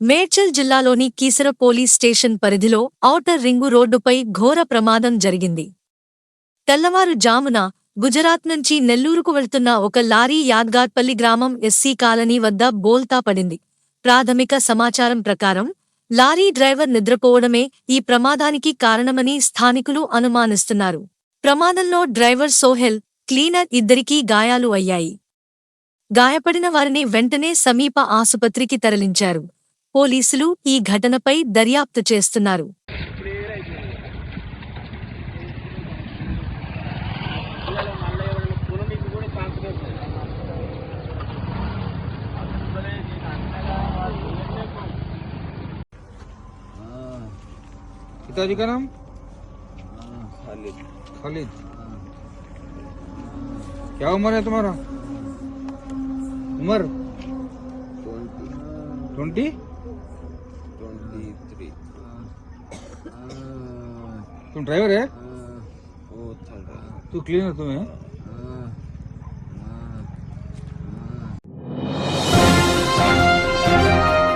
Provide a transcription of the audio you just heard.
మేడ్చల్ జిల్లాలోని Keesara police station పరిధిలో outer ring రోడ్డుపై ఘోర ప్రమాదం జరిగింది. తెల్లవారుజామున గుజరాత్ నుంచి నెల్లూరుకు వెళ్తున్న ఒక లారీ యాద్గార్పల్లి గ్రామం ఎస్సీ కాలనీ వద్ద బోల్తా పడింది. ప్రాథమిక సమాచారం ప్రకారం లారీ డ్రైవర్ నిద్రపోవడమే ఈ ప్రమాదానికి కారణమని స్థానికులు అనుమానిస్తున్నారు. ప్రమాదంలో డ్రైవర్ సోహెల్ క్లీనర్ ఇద్దరికీ గాయాలు అయ్యాయి. గాయపడిన వారిని వెంటనే సమీప ఆసుపత్రికి తరలించారు. పోలీసులు ఈ ఘటనపై దర్యాప్తు చేస్తున్నారు పిల్లలు మళ్ళీ ఎవరైనా పునమికి కూడా కాన్సన్ట్రేట్ पिताजी का नाम खाली खालिद क्या उम्र है तुम्हारा उम्र ट्वेंटी ट्वेंटी ट्वेंटी तुम ड्राइवर हाँ, है? तू क्लीन है तुम्हें?